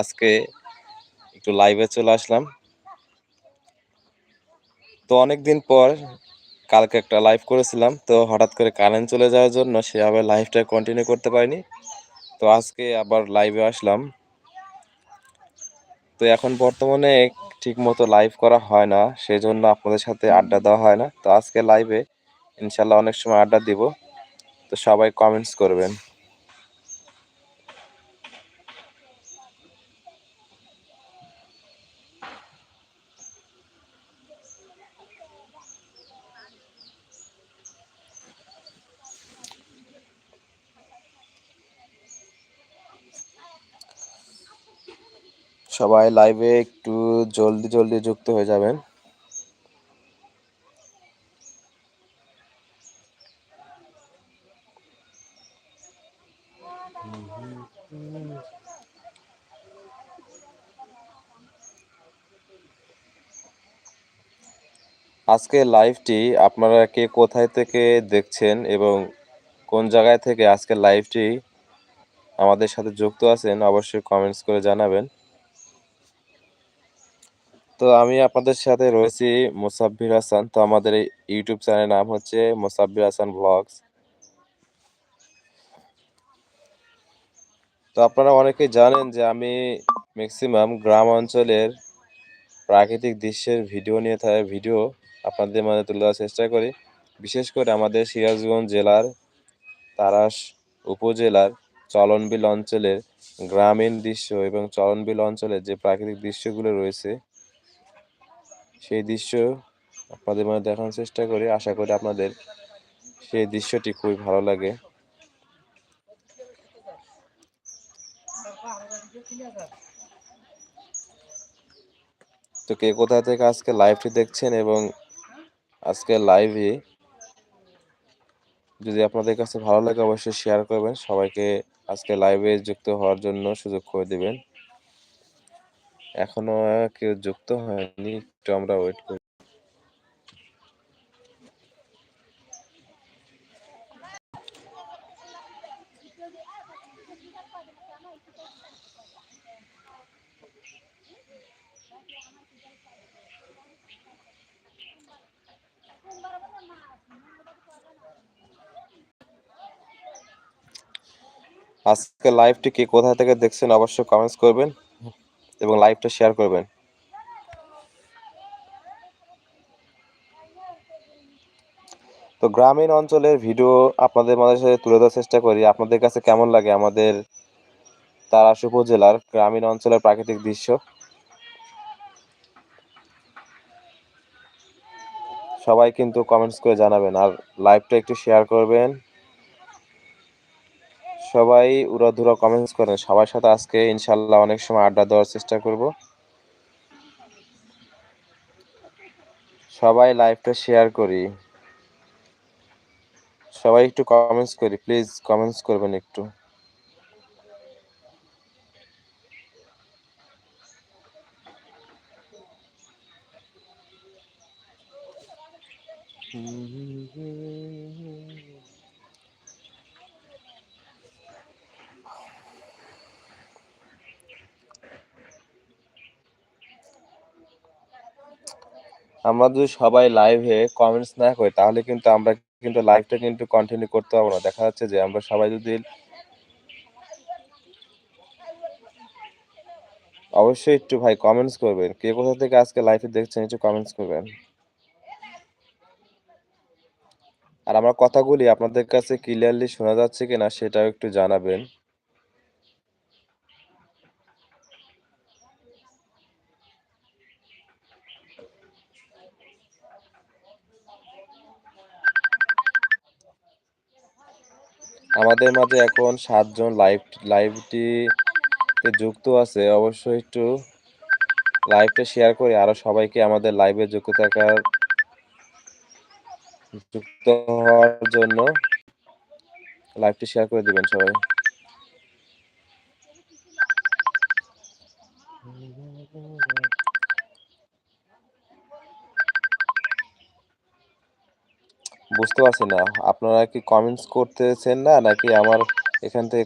আজকে একটু লাইভে চলে আসলাম। তো অনেকদিন পর কালকে একটা লাইভ করেছিলাম, তো হঠাৎ করে কারেন্ট চলে যাওয়ার জন্য সেভাবে লাইভটা কন্টিনিউ করতে পারিনি। তো আজকে আবার লাইভে আসলাম। তো এখন বর্তমানে ঠিক মতো লাইভ করা হয় না সেই জন্য আপনাদের সাথে আড্ডা দেওয়া হয় না। তো আজকে লাইভে ইনশাল্লাহ অনেক সময় আড্ডা দিব। তো সবাই কমেন্টস করবেন। সবাই লাইভে একটু জলদি জলদি যুক্ত হয়ে যাবেন। আজকে লাইভটি আপনারা কে কোথায় থেকে দেখছেন এবং কোন জায়গায় থেকে আজকে লাইভটি আমাদের সাথে যুক্ত আছেন, অবশ্যই কমেন্টস করে জানাবেন। তো আমি আপনাদের সাথে রয়েছি মোসাব্বির হাসান। তো আমাদের এই ইউটিউব চ্যানেলের নাম হচ্ছে মোসাব্বির হাসান ব্লগস। তো আপনারা অনেকেই জানেন যে আমি ম্যাক্সিমাম গ্রাম অঞ্চলের প্রাকৃতিক দৃশ্যের ভিডিও নিয়ে থাকে ভিডিও আপনাদের মাঝে তুলে দেওয়ার চেষ্টা করি। বিশেষ করে আমাদের সিরাজগঞ্জ জেলার তারাস উপজেলার চলনবিল অঞ্চলের গ্রামীণ দৃশ্য এবং চলনবিল অঞ্চলের যে প্রাকৃতিক দৃশ্যগুলো রয়েছে সেই দৃশ্য আপনাদের মধ্যে দেখানোর চেষ্টা করি। আশা করি আপনাদের সেই দৃশ্যটি খুবই ভালো লাগে। তো কে কোথা থেকে আজকে লাইভটি দেখছেন এবং আজকে লাইভে যদি আপনাদের কাছে ভালো লাগে, অবশ্যই শেয়ার করবেন। সবাইকে আজকে লাইভে যুক্ত হওয়ার জন্য সুযোগ করে দিবেন। এখনও কেউ যুক্ত হয়নি, একটু আমরা ওয়েট করি। আজকে লাইভটি কে কোথা থেকে দেখছেন অবশ্যই কমেন্টস করবেন। এবং লাইভটা শেয়ার করবেন। তো গ্রামীণ অঞ্চলের ভিডিও আপনাদের মাঝে তুলে ধরার চেষ্টা করি। আপনাদের কাছে কেমন লাগে? আমাদের তারাস উপজেলার গ্রামীণ অঞ্চলের প্রাকৃতিক দৃশ্য। সবাই কিন্তু কমেন্টস করে জানাবেন। আর লাইভটা একটু শেয়ার করবেন। সবাই উড়াধুরা কমেন্টস করেন। সবার সাথে আজকে ইনশাল্লাহ অনেক সময় আড্ডা দেওয়ার চেষ্টা করব। সবাই লাইভটা শেয়ার করি। সবাই একটু কমেন্টস করি প্লিজ কমেন্টস করবেন একটু। আমরা যদি সবাই লাইভে কমেন্টস না করি, তাহলে কিন্তু আমরা কিন্তু লাইভটা কিন্তু কন্টিনিউ করতে পারব না। দেখা যাচ্ছে যে আমরা সবাই যদি অবশ্যই একটু ভাই কমেন্টস করবেন। কে কোথা থেকে আজকে লাইভে দেখছেন একটু কমেন্টস করবেন। আর আমার কথাগুলি আপনাদের কাছে ক্লিয়ারলি শোনা যাচ্ছে কিনা সেটাও একটু জানাবেন। আমাদের মাঝে এখন সাতজন লাইভ লাইভটি যুক্ত আছে। অবশ্যই একটু লাইভটা শেয়ার করে। আরও সবাইকে আমাদের লাইভে যুক্ত থাকার যুক্ত হওয়ার জন্য লাইভটি শেয়ার করে দিবেন সবাই। বুঝতে পারছি না। আপনারা কি কমেন্টস করতেছেন না? নাকি আমার এখান থেকে